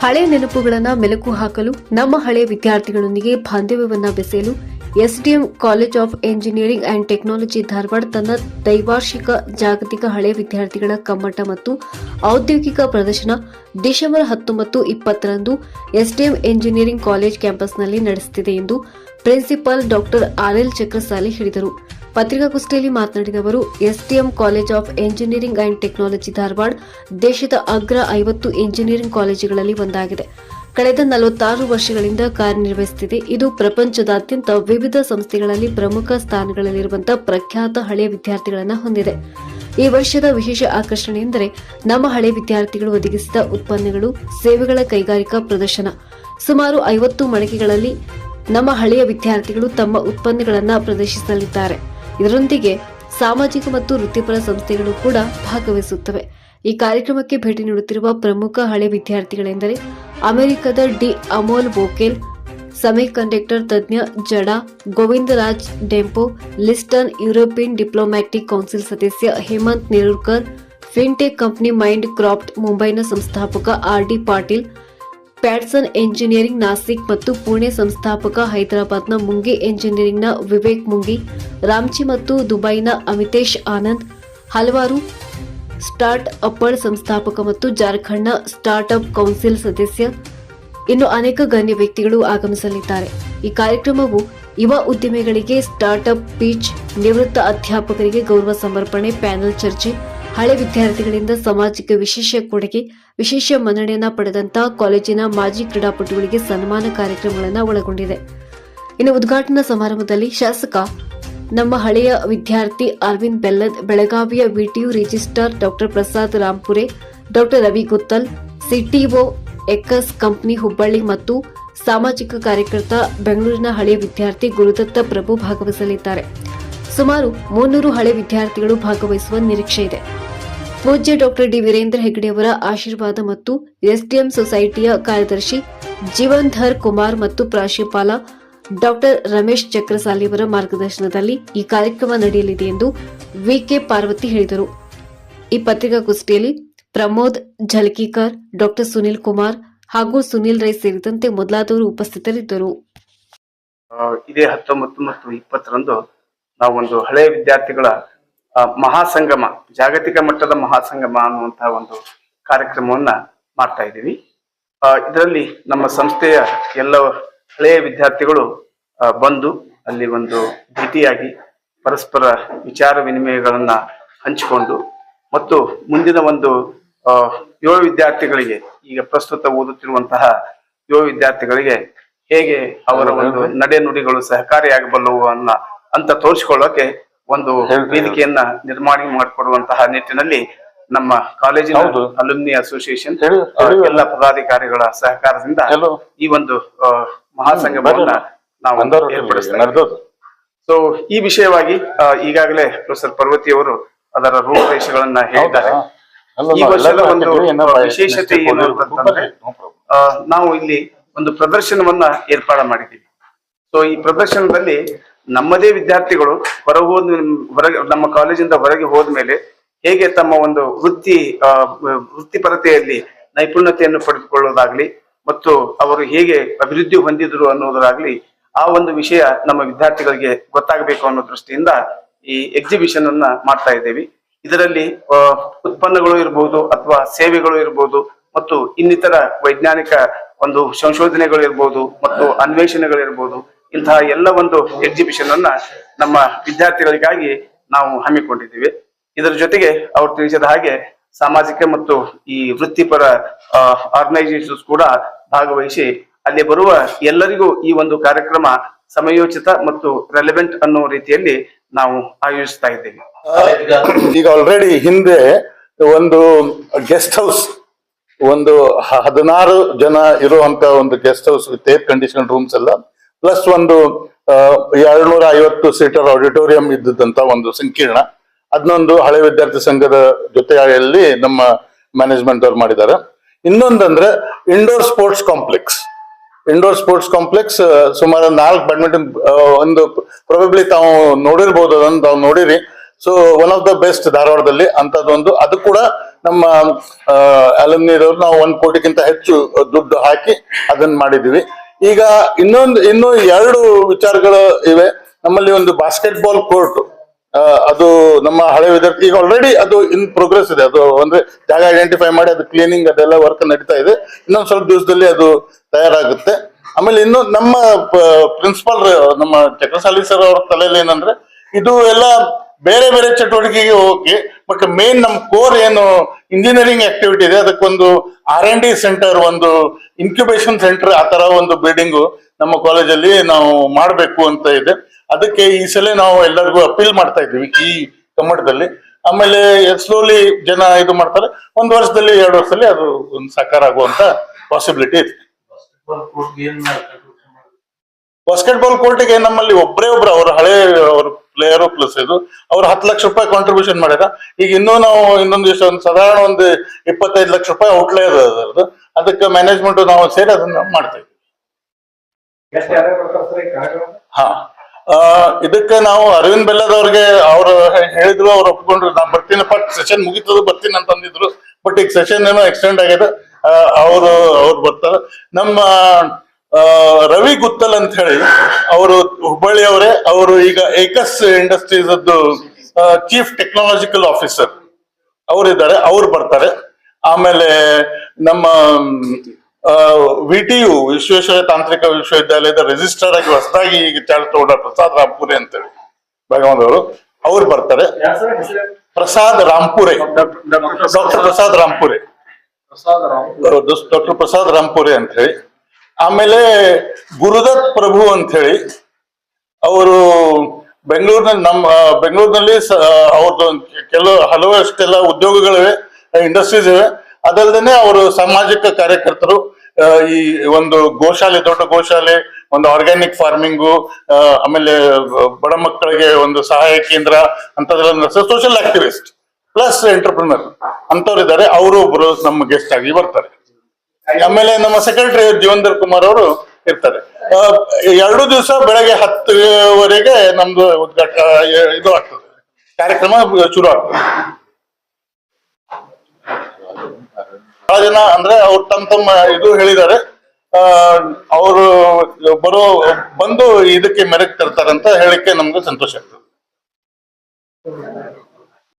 ಹಳೆಯ ನೆನಪುಗಳನ್ನ ಮೆಲುಕು ಹಾಕಲು, ನಮ್ಮ ಹಳೆ ವಿದ್ಯಾರ್ಥಿಗಳೊಂದಿಗೆ ಬಾಂಧವ್ಯವನ್ನ ಬೆಸೆಯಲು SDM college of engineering and technology Dharwad ತನ್ನ ದೈವಾರ್ಷಿಕ ಜಾಗತಿಕ ಹಳೆ ವಿದ್ಯಾರ್ಥಿಗಳ ಕಮ್ಮಟ ಮತ್ತು ಔದ್ಯೋಗಿಕ ಪ್ರದರ್ಶನ ಡಿಸೆಂಬರ್ ಹತ್ತೊಂಬತ್ತು ಇಪ್ಪತ್ತರಂದು ಎಸ್ಡಿಎಂ ಎಂಜಿನಿಯರಿಂಗ್ ಕಾಲೇಜ್ ಕ್ಯಾಂಪಸ್ನಲ್ಲಿ ನಡೆಸುತ್ತಿದೆ ಎಂದು ಪ್ರಿನ್ಸಿಪಾಲ್ ಡಾಕ್ಟರ್ ಆರ್ಎಲ್ ಚಕ್ರಸಾಲಿ ಹೇಳಿದರು. ಪತ್ರಿಕಾಗೋಷ್ಠಿಯಲ್ಲಿ ಮಾತನಾಡಿದ ಅವರು SDM college of engineering and technology Dharwad ದೇಶದ ಅಗ್ರ ಐವತ್ತು ಎಂಜಿನಿಯರಿಂಗ್ ಕಾಲೇಜುಗಳಲ್ಲಿ ಒಂದಾಗಿದೆ. ಕಳೆದ ನಲವತ್ತಾರು ವರ್ಷಗಳಿಂದ ಕಾರ್ಯನಿರ್ವಹಿಸುತ್ತಿದೆ. ಇದು ಪ್ರಪಂಚದಾದ್ಯಂತ ವಿವಿಧ ಸಂಸ್ಥೆಗಳಲ್ಲಿ ಪ್ರಮುಖ ಸ್ಥಾನಗಳಲ್ಲಿರುವಂತಹ ಪ್ರಖ್ಯಾತ ಹಳೆಯ ವಿದ್ಯಾರ್ಥಿಗಳನ್ನು ಹೊಂದಿದೆ. ಈ ವರ್ಷದ ವಿಶೇಷ ಆಕರ್ಷಣೆ ಎಂದರೆ ನಮ್ಮ ಹಳೆ ವಿದ್ಯಾರ್ಥಿಗಳು ಒದಗಿಸಿದ ಉತ್ಪನ್ನಗಳು, ಸೇವೆಗಳ ಕೈಗಾರಿಕಾ ಪ್ರದರ್ಶನ. ಸುಮಾರು ಐವತ್ತು ಮಳಿಗೆಗಳಲ್ಲಿ ನಮ್ಮ ಹಳೆಯ ವಿದ್ಯಾರ್ಥಿಗಳು ತಮ್ಮ ಉತ್ಪನ್ನಗಳನ್ನು ಪ್ರದರ್ಶಿಸಲಿದ್ದಾರೆ. ಇದರೊಂದಿಗೆ ಸಾಮಾಜಿಕ ಮತ್ತು ವೃತ್ತಿಪರ ಸಂಸ್ಥೆಗಳು ಕೂಡ ಭಾಗವಹಿಸುತ್ತವೆ. ಈ ಕಾರ್ಯಕ್ರಮಕ್ಕೆ ಭೇಟಿ ನೀಡುತ್ತಿರುವ ಪ್ರಮುಖ ಹಳೆ ವಿದ್ಯಾರ್ಥಿಗಳೆಂದರೆ ಅಮೆರಿಕದ ಡಿ ಅಮೋಲ್ ಬೋಕೆಲ್, ಸೆಮಿಕಂಡಕ್ಟರ್ ತಜ್ಞ Jada Govindaraj Dempo, Liston European diplomatic council ಸದಸ್ಯ Hemant Nerurkar fintech company Mindcraft ಮುಂಬೈನ ಸಂಸ್ಥಾಪಕ R D Patil Patson engineering Nashik ಮತ್ತು ಪುಣೆ ಸಂಸ್ಥಾಪಕ ಹೈದರಾಬಾದ್ನ ಮುಂಗಿ ಎಂಜಿನಿಯರಿಂಗ್ನ ವಿವೇಕ್ ಮುಂಗಿ ರಾಮ್ಚಿ ಮತ್ತು ದುಬೈನ ಅಮಿತೇಶ್ ಆನಂದ್, ಹಲವಾರು ಸ್ಟಾರ್ಟ್ ಅಪ್ಪರ್ ಸಂಸ್ಥಾಪಕ ಮತ್ತು ಜಾರ್ಖಂಡ್ನ ಸ್ಟಾರ್ಟ್ಅಪ್ ಕೌನ್ಸಿಲ್ ಸದಸ್ಯ. ಇನ್ನು ಅನೇಕ ಗಣ್ಯ ವ್ಯಕ್ತಿಗಳು ಆಗಮಿಸಲಿದ್ದಾರೆ. ಈ ಕಾರ್ಯಕ್ರಮವು ಯುವ ಉದ್ಯಮಿಗಳಿಗೆ ಸ್ಟಾರ್ಟ್ಅಪ್ ಪೀಚ್, ನಿವೃತ್ತ ಅಧ್ಯಾಪಕರಿಗೆ ಗೌರವ ಸಮರ್ಪಣೆ, ಪ್ಯಾನೆಲ್ ಚರ್ಚೆ, ಹಳೆ ವಿದ್ಯಾರ್ಥಿಗಳಿಂದ ಸಾಮಾಜಿಕ ವಿಶೇಷ ಕೊಡುಗೆ ವಿಶೇಷ ಮನ್ನಣೆಯನ್ನು ಪಡೆದಂತ ಕಾಲೇಜಿನ ಮಾಜಿ ಕ್ರೀಡಾಪಟುಗಳಿಗೆ ಸನ್ಮಾನ ಕಾರ್ಯಕ್ರಮಗಳನ್ನು ಒಳಗೊಂಡಿದೆ. ಇನ್ನು ಉದ್ಘಾಟನಾ ಸಮಾರಂಭದಲ್ಲಿ ಶಾಸಕ ನಮ್ಮ ಹಳೆಯ ವಿದ್ಯಾರ್ಥಿ ಅರವಿಂದ್ ಬೆಲ್ಲದ್, ಬೆಳಗಾವಿಯ VTU registrar doctor Prasad Rampure doctor Ravi Guttal, CTO Aequs company Hubballi ಮತ್ತು ಸಾಮಾಜಿಕ ಕಾರ್ಯಕರ್ತ ಬೆಂಗಳೂರಿನ ಹಳೆಯ ವಿದ್ಯಾರ್ಥಿ ಗುರುದತ್ತ ಪ್ರಭು ಭಾಗವಹಿಸಲಿದ್ದಾರೆ. ಸುಮಾರು ಮುನ್ನೂರು ಹಳೆ ವಿದ್ಯಾರ್ಥಿಗಳು ಭಾಗವಹಿಸುವ ನಿರೀಕ್ಷೆ ಇದೆ. ಪೂಜ್ಯ ಡಾಕ್ಟರ್ ಡಿ ವೀರೇಂದ್ರ ಹೆಗ್ಡೆ ಅವರ ಆಶೀರ್ವಾದ ಮತ್ತು ಎಸ್ಡಿಎಂ ಸೊಸೈಟಿಯ ಕಾರ್ಯದರ್ಶಿ ಜೀವನ್ಧರ್ ಕುಮಾರ್ ಮತ್ತು ಪ್ರಾಂಶುಪಾಲ ಡಾಕ್ಟರ್ ರಮೇಶ್ ಚಕ್ರಸಾಲಿ ಅವರ ಮಾರ್ಗದರ್ಶನದಲ್ಲಿ ಈ ಕಾರ್ಯಕ್ರಮ ನಡೆಯಲಿದೆ ಎಂದು ವಿಕೆ ಪಾರ್ವತಿ ಹೇಳಿದರು. ಈ ಪತ್ರಿಕಾಗೋಷ್ಠಿಯಲ್ಲಿ ಪ್ರಮೋದ್ ಝಲ್ಕಿಕರ್, ಡಾಕ್ಟರ್ ಸುನಿಲ್ ಕುಮಾರ್ ಹಾಗೂ ಸುನಿಲ್ ರೈ ಸೇರಿದಂತೆ ಮೊದಲಾದವರು ಉಪಸ್ಥಿತರಿದ್ದರು. ಇದೇ ಹತ್ತೊಂಬತ್ತು ಮತ್ತು ಇಪ್ಪತ್ತರಂದು ಒಂದು ಹಳೆಯ ವಿದ್ಯಾರ್ಥಿಗಳ ಮಹಾಸಂಗಮ ಜಾಗತಿಕ ಮಟ್ಟದ ಮಹಾಸಂಗಮ ಅನ್ನುವಂತಹ ಒಂದು ಕಾರ್ಯಕ್ರಮವನ್ನ ಮಾಡ್ತಾ ಇದ್ದೀವಿ. ಆ, ಇದರಲ್ಲಿ ನಮ್ಮ ಸಂಸ್ಥೆಯ ಎಲ್ಲ ಹಳೆಯ ವಿದ್ಯಾರ್ಥಿಗಳು ಬಂದು ಅಲ್ಲಿ ಒಂದು ಭೇಟಿಯಾಗಿ ಪರಸ್ಪರ ವಿಚಾರ ವಿನಿಮಯಗಳನ್ನ ಹಂಚಿಕೊಂಡು ಮತ್ತು ಮುಂದಿನ ಒಂದು ಯುವ ವಿದ್ಯಾರ್ಥಿಗಳಿಗೆ ಈಗ ಪ್ರಸ್ತುತ ಓದುತ್ತಿರುವಂತಹ ಯುವ ವಿದ್ಯಾರ್ಥಿಗಳಿಗೆ ಹೇಗೆ ಅವರ ಒಂದು ನಡೆ ನುಡಿಗಳು ಸಹಕಾರಿಯಾಗಬಲ್ಲವು ಅನ್ನ ಅಂತ ತೋರಿಸಿಕೊಳ್ಳೋಕೆ ಒಂದು ವೇದಿಕೆಯನ್ನ ನಿರ್ಮಾಣ ಮಾಡಿಕೊಡುವಂತಹ ನಿಟ್ಟಿನಲ್ಲಿ ನಮ್ಮ ಕಾಲೇಜಿನ ಅಲುಮಿನಿ ಅಸೋಸಿಯೇಷನ್ ಎಲ್ಲ ಪದಾಧಿಕಾರಿಗಳ ಸಹಕಾರದಿಂದ ಈ ಒಂದು ಮಹಾಸಂಗಮವನ್ನ ನಾವು ಏರ್ಪಡಿಸ್ತೇವೆ. ಸೊ ಈ ವಿಷಯವಾಗಿ ಈಗಾಗಲೇ ಪ್ರೊಫೆಸರ್ ಪರ್ವತಿ ಅವರು ಅದರ ರೂಪರೇಷೆಗಳನ್ನ ಹೇಳಿದ್ದಾರೆ. ಈ ವರ್ಷದ ಒಂದು ವಿಶೇಷತೆ ಏನು ಅಂತಂದ್ರೆ ನಾವು ಇಲ್ಲಿ ಒಂದು ಪ್ರದರ್ಶನವನ್ನ ಏರ್ಪಾಡ ಮಾಡಿದ್ದೀವಿ. ಸೊ ಈ ಪ್ರದರ್ಶನದಲ್ಲಿ ನಮ್ಮದೇ ವಿದ್ಯಾರ್ಥಿಗಳು ಹೊರ ಹೋದ ಹೊರಗೆ ನಮ್ಮ ಕಾಲೇಜಿಂದ ಹೊರಗೆ ಹೋದ್ಮೇಲೆ ಹೇಗೆ ತಮ್ಮ ಒಂದು ವೃತ್ತಿ ವೃತ್ತಿಪರತೆಯಲ್ಲಿ ನೈಪುಣ್ಯತೆಯನ್ನು ಪಡೆದುಕೊಳ್ಳೋದಾಗ್ಲಿ ಮತ್ತು ಅವರು ಹೇಗೆ ಅಭಿವೃದ್ಧಿ ಹೊಂದಿದ್ರು ಅನ್ನೋದಾಗ್ಲಿ ಆ ಒಂದು ವಿಷಯ ನಮ್ಮ ವಿದ್ಯಾರ್ಥಿಗಳಿಗೆ ಗೊತ್ತಾಗಬೇಕು ಅನ್ನೋ ದೃಷ್ಟಿಯಿಂದ ಈ ಎಕ್ಸಿಬಿಷನ್ ಅನ್ನ ಮಾಡ್ತಾ ಇದ್ದೇವೆ. ಇದರಲ್ಲಿ ಉತ್ಪನ್ನಗಳು ಇರಬಹುದು ಅಥವಾ ಸೇವೆಗಳು ಇರಬಹುದು ಮತ್ತು ಇನ್ನಿತರ ವೈಜ್ಞಾನಿಕ ಒಂದು ಸಂಶೋಧನೆಗಳು ಇರಬಹುದು ಮತ್ತು ಅನ್ವೇಷಣೆಗಳಿರ್ಬೋದು ಇಂತಹ ಎಲ್ಲ ಒಂದು ಎಕ್ಸಿಬಿಷನ್ ಅನ್ನ ನಮ್ಮ ವಿದ್ಯಾರ್ಥಿಗಳಿಗಾಗಿ ನಾವು ಹಮ್ಮಿಕೊಂಡಿದ್ದೀವಿ. ಇದರ ಜೊತೆಗೆ ಅವ್ರು ತಿಳಿಸಿದ ಹಾಗೆ ಸಾಮಾಜಿಕ ಮತ್ತು ಈ ವೃತ್ತಿಪರ ಆರ್ಗನೈಸೇಷನ್ಸ್ ಕೂಡ ಭಾಗವಹಿಸಿ ಅಲ್ಲಿ ಬರುವ ಎಲ್ಲರಿಗೂ ಈ ಒಂದು ಕಾರ್ಯಕ್ರಮ ಸಮಯೋಚಿತ ಮತ್ತು ರೆಲೆವೆಂಟ್ ಅನ್ನೋ ರೀತಿಯಲ್ಲಿ ನಾವು ಆಯೋಜಿಸ್ತಾ ಇದ್ದೇವೆ. ಈಗ ಆಲ್ರೆಡಿ ಹಿಂದೆ ಒಂದು ಗೆಸ್ಟ್ ಹೌಸ್ ಒಂದು ಹದಿನಾರು ಜನ ಇರುವಂತ ಒಂದು guest house air condition rooms ಎಲ್ಲ ಪ್ಲಸ್ ಒಂದು ಎರಡ್ನೂರ ಐವತ್ತು ಸೀಟರ್ ಆಡಿಟೋರಿಯಂ ಇದ್ದಂತ ಒಂದು ಸಂಕೀರ್ಣ. ಅದನ್ನೊಂದು ಹಳೆ ವಿದ್ಯಾರ್ಥಿ ಸಂಘದ ಜೊತೆಯಲ್ಲಿ ನಮ್ಮ ಮ್ಯಾನೇಜ್ಮೆಂಟ್ ಅವ್ರು ಮಾಡಿದ್ದಾರೆ. ಇನ್ನೊಂದಂದ್ರೆ indoor sports complex indoor sports complex ಸುಮಾರು ನಾಲ್ಕು ಬ್ಯಾಡ್ಮಿಂಟನ್ ಒಂದು ಪ್ರೊಬೆಬ್ಲಿ ತಾವು ನೋಡಿರ್ಬೋದು ಅದನ್ನ ತಾವು ನೋಡಿರಿ. So one of the best ಧಾರವಾಡದಲ್ಲಿ ಅಂತದೊಂದು. ಅದು ಕೂಡ ನಮ್ಮ ಅಲಮ್ನಿದವ್ರು ನಾವು ಒಂದ್ ಕೋಟಿಗಿಂತ ಹೆಚ್ಚು ದುಡ್ಡು ಹಾಕಿ ಅದನ್ನ ಮಾಡಿದ್ವಿ. ಈಗ ಇನ್ನೊಂದು, ಇನ್ನು ಎರಡು ವಿಚಾರಗಳು ಇವೆ. ನಮ್ಮಲ್ಲಿ ಒಂದು ಬಾಸ್ಕೆಟ್ ಬಾಲ್ ಕೋರ್ಟ್ ಅದು ನಮ್ಮ ಹಳೆ ವಿದ್ಯಾರ್ಥಿ, ಈಗ ಆಲ್ರೆಡಿ ಅದು ಇನ್ ಪ್ರೋಗ್ರೆಸ್ ಇದೆ. ಅದು ಅಂದ್ರೆ ಜಾಗ ಐಡೆಂಟಿಫೈ ಮಾಡಿ, ಅದು ಕ್ಲೀನಿಂಗ್ ಅದೆಲ್ಲ ವರ್ಕ್ ನಡೀತಾ ಇದೆ. ಇನ್ನೊಂದು ಸ್ವಲ್ಪ ದಿವಸದಲ್ಲಿ ಅದು ತಯಾರಾಗುತ್ತೆ. ಆಮೇಲೆ ಇನ್ನು ನಮ್ಮ ಪ್ರಿನ್ಸಿಪಾಲ್ ನಮ್ಮ ಚಕ್ರಸಾಲಿ ಸರ್ ಅವ್ರ ತಲೆಯಲ್ಲಿ ಏನಂದ್ರೆ, ಇದು ಎಲ್ಲ ಬೇರೆ ಬೇರೆ ಚಟುವಟಿಕೆಗೆ ಹೋಗಿ ಬಟ್ ಮೇನ್ ನಮ್ ಕೋರ್ ಏನು ಇಂಜಿನಿಯರಿಂಗ್ ಆಕ್ಟಿವಿಟಿ ಇದೆ. ಅದಕ್ಕೊಂದು ಆರ್ ಎನ್ ಡಿ ಸೆಂಟರ್ ಒಂದು ಇನ್ಕ್ಯುಬೇಷನ್ ಸೆಂಟರ್ ಆ ತರ ಒಂದು ಬಿಲ್ಡಿಂಗ್ ನಮ್ಮ ಕಾಲೇಜಲ್ಲಿ ನಾವು ಮಾಡಬೇಕು ಅಂತ ಇದೆ. ಅದಕ್ಕೆ ಈ ಸಲ ನಾವು ಎಲ್ಲರಿಗೂ ಅಪೀಲ್ ಮಾಡ್ತಾ ಇದ್ದೀವಿ ಈ ಕಮ್ಮಟದಲ್ಲಿ ಆಮೇಲೆ ಸ್ಲೋಲಿ ಜನ ಇದು ಮಾಡ್ತಾರೆ. ಒಂದು ವರ್ಷದಲ್ಲಿ ಎರಡು ವರ್ಷದಲ್ಲಿ ಅದು ಒಂದು ಸಾಕಾರ ಆಗುವಂತ ಪಾಸಿಬಿಲಿಟಿ ಇದೆ. ಬಾಸ್ಕೆಟ್ಬಾಲ್ ಕೋರ್ಟಿಗೆ ನಮ್ಮಲ್ಲಿ ಒಬ್ಬರೇ ಒಬ್ರು ಅವ್ರ ಹಳೆ ಅವ್ರ ಪ್ಲೇಯರು ಪ್ಲಸ್ ಇದು. ಅವ್ರು ಹತ್ತು ಲಕ್ಷ ರೂಪಾಯಿ ಕಾಂಟ್ರಿಬ್ಯೂಷನ್ ಮಾಡ್ಯಾರ ಈಗ ಇನ್ನೂ ನಾವು ಇನ್ನೊಂದು ದಿವಸ ಒಂದು ಸಾಧಾರಣ ಒಂದು ಇಪ್ಪತ್ತೈದು ಲಕ್ಷ ರೂಪಾಯಿ ಔಟ್ಲೇ ಅದ ಅದರದ್ದು ಅದಕ್ಕೆ ಮ್ಯಾನೇಜ್ಮೆಂಟ್ ನಾವು ಸೇರಿ ಅದನ್ನ ಮಾಡ್ತೇವೆ ಹಾ. ಇದಕ್ಕೆ ನಾವು ಅರವಿಂದ್ ಬೆಲ್ಲದವ್ರಿಗೆ ಅವ್ರು ಹೇಳಿದ್ರು ಅವ್ರು ಒಪ್ಕೊಂಡ್ರು. ನಾ ಬರ್ತೀನಿ ಬಟ್ ಸೆಷನ್ ಮುಗಿತದ ಬರ್ತೀನಿ ಅಂತ ಅಂದಿದ್ರು. ಬಟ್ ಈಗ ಸೆಷನ್ ಏನೋ ಎಕ್ಸ್ಟೆಂಡ್ ಆಗಿದೆ. ಅವರು ಅವ್ರು ಬರ್ತಾರೆ. ನಮ್ಮ ರವಿ ಗುತ್ತಲ್ ಅಂತ ಹೇಳಿ ಅವರು ಹುಬ್ಬಳ್ಳಿ ಅವರೇ ಅವರು ಈಗ Aequs industries chief technological officer ಅವರಿದ್ದಾರೆ ಅವ್ರು ಬರ್ತಾರೆ. ಆಮೇಲೆ ನಮ್ಮ ವಿ ಟಿ ಯು ವಿಶ್ವೇಶ್ವರ ತಾಂತ್ರಿಕ ವಿಶ್ವವಿದ್ಯಾಲಯದ ರಿಜಿಸ್ಟರ್ ಆಗಿ ಹೊಸದಾಗಿ ಈಗ ಚಾರ್ಜ್ ತಗೊಂಡ ಪ್ರಸಾದ್ ಹೇಳಿ ಅಂತೇಳಿ ಭಗವಂತವರು ಅವ್ರು ಬರ್ತಾರೆ. ಪ್ರಸಾದ್ ರಾಂಪುರೆ ಡಾಕ್ಟರ್ ಪ್ರಸಾದ್ ರಾಂಪುರೆ ಡಾಕ್ಟರ್ ಪ್ರಸಾದ್ ರಾಮ್ಪುರೆ ಅಂತ ಹೇಳಿ. ಆಮೇಲೆ ಗುರುದತ್ ಪ್ರಭು ಅಂತ ಹೇಳಿ ಅವರು ಬೆಂಗಳೂರಿನಲ್ಲಿ ನಮ್ಮ ಬೆಂಗಳೂರಿನಲ್ಲಿ ಅವ್ರದ್ದು ಕೆಲವು ಹಲವಷ್ಟೆಲ್ಲ ಉದ್ಯೋಗಗಳಿವೆ ಇಂಡಸ್ಟ್ರೀಸ್ ಇವೆ. ಅದಲ್ಲದೆ ಅವರು ಸಾಮಾಜಿಕ ಕಾರ್ಯಕರ್ತರು ಈ ಒಂದು ಗೋಶಾಲೆ, ದೊಡ್ಡ ಗೋಶಾಲೆ, ಒಂದು ಆರ್ಗ್ಯಾನಿಕ್ ಫಾರ್ಮಿಂಗು ಆಮೇಲೆ ಬಡ ಮಕ್ಕಳಿಗೆ ಒಂದು ಸಹಾಯ ಕೇಂದ್ರ ಅಂತದ್ರೆಲ್ಲ ಸೋಷಿಯಲ್ ಆಕ್ಟಿವಿಸ್ಟ್ ಪ್ಲಸ್ ಎಂಟರ್ಪ್ರಿನರ್ ಅಂತವ್ರು ಅವರು ಒಬ್ರು ನಮ್ಮ ಗೆಸ್ಟ್ ಆಗಿ ಬರ್ತಾರೆ. ಆಮೇಲೆ ನಮ್ಮ ಸೆಕ್ರೆಟರಿ ಜೀವಂದರ್ ಕುಮಾರ್ ಅವರು ಇರ್ತಾರೆ. ಆ, ಎರಡು ದಿವಸ ಬೆಳಗ್ಗೆ ಹತ್ತುವರೆಗೆ ನಮ್ದು ಉದ್ಘಾಟ ಆ, ಇದು ಆಗ್ತದೆ. ಕಾರ್ಯಕ್ರಮ ಶುರು ಆಗ್ತದೆ. ಬಹಳ ಜನ ಅಂದ್ರೆ ಅವ್ರು ತಮ್ಮ ತಮ್ಮ ಇದು ಹೇಳಿದ್ದಾರೆ. ಆ ಅವರು ಬರೋ ಬಂದು ಇದಕ್ಕೆ ಮೆರಗ್ ತರ್ತಾರಂತ ಹೇಳಿಕ್ಕೆ ನಮ್ಗೆ ಸಂತೋಷ ಆಗ್ತದೆ.